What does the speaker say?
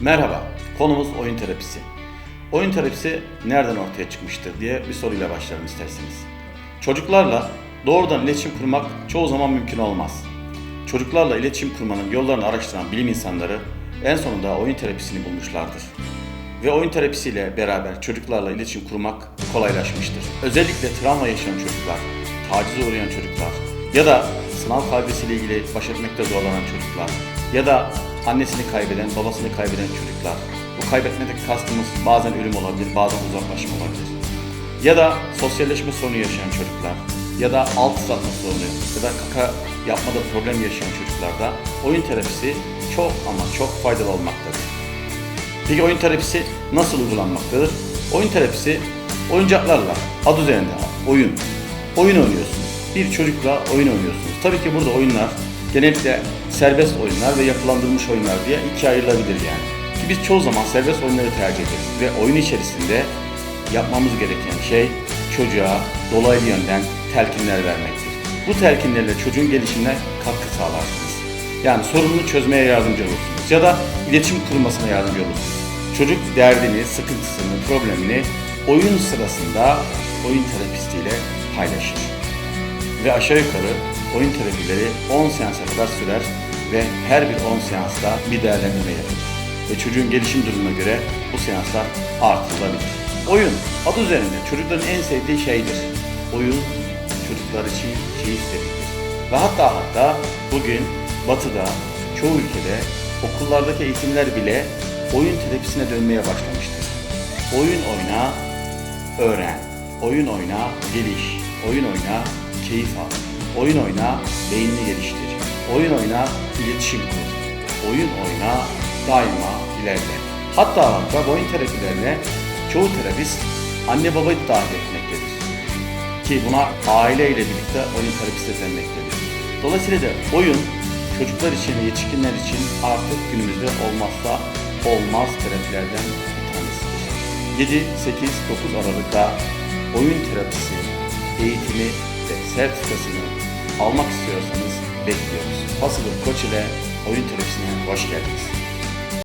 Merhaba, konumuz oyun terapisi. Oyun terapisi nereden ortaya çıkmıştır diye bir soruyla başlayalım isterseniz. Çocuklarla doğrudan iletişim kurmak çoğu zaman mümkün olmaz. Çocuklarla iletişim kurmanın yollarını araştıran bilim insanları en sonunda oyun terapisini bulmuşlardır. Ve oyun terapisiyle beraber çocuklarla iletişim kurmak kolaylaşmıştır. Özellikle travma yaşayan çocuklar, tacize uğrayan çocuklar ya da sınav kaygısıyla ilgili baş etmekte zorlanan çocuklar ya da annesini kaybeden, babasını kaybeden çocuklar. Bu kaybetmedeki kastımız bazen ölüm olabilir, bazen uzaklaşma olabilir. Ya da sosyalleşme sorunu yaşayan çocuklar ya da alt ıslatma sorunu ya da kaka yapmada problem yaşayan çocuklarda oyun terapisi çok ama çok faydalı olmaktadır. Peki oyun terapisi nasıl uygulanmaktadır? Oyun terapisi oyuncaklarla, adı üzerinde oyun. Oyun oynuyorsunuz. Bir çocukla oyun oynuyorsunuz. Tabii ki burada oyunlar genellikle serbest oyunlar ve yapılandırılmış oyunlar diye ikiye ayrılabilir yani. Ki biz çoğu zaman serbest oyunları tercih ederiz ve oyun içerisinde yapmamız gereken şey çocuğa dolaylı yönden telkinler vermektir. Bu telkinlerle çocuğun gelişimine katkı sağlarsınız. Yani sorununu çözmeye yardımcı olursunuz ya da iletişim kurmasına yardımcı olursunuz. Çocuk derdini, sıkıntısını, problemini oyun sırasında oyun terapistiyle paylaşır. Ve aşağı yukarı oyun terapileri 10 seansa kadar sürer ve her bir 10 seansta bir değerlendirme yapılır. Ve çocuğun gelişim durumuna göre bu seanslar artırılabilir. Oyun, adı üzerinde çocukların en sevdiği şeydir. Oyun, çocuklar için keyif verir. Ve hatta hatta bugün batıda, çoğu ülkede okullardaki eğitimler bile oyun terapisine dönmeye başlamıştır. Oyun oyna, öğren. Oyun oyna, geliş. Oyun oyna, keyif al. Oyun oyna, beynini geliştir. Oyun oyna, iletişim kur. Oyun oyna, daima ilerle. Hatta hatta oyun terapilerine çoğu terapist anne babayı da dahil etmektedir. Ki buna aileyle birlikte oyun terapisi denmektedir. Dolayısıyla da oyun çocuklar için ve yetişkinler için artık günümüzde olmazsa olmaz terapilerden bir tanesidir. 7, 8, 9 Aralık'ta oyun terapisi eğitimi ve sertifikasını almak istiyorsanız bekliyoruz. Possible Koç ile oyun terapisine hoş geldiniz.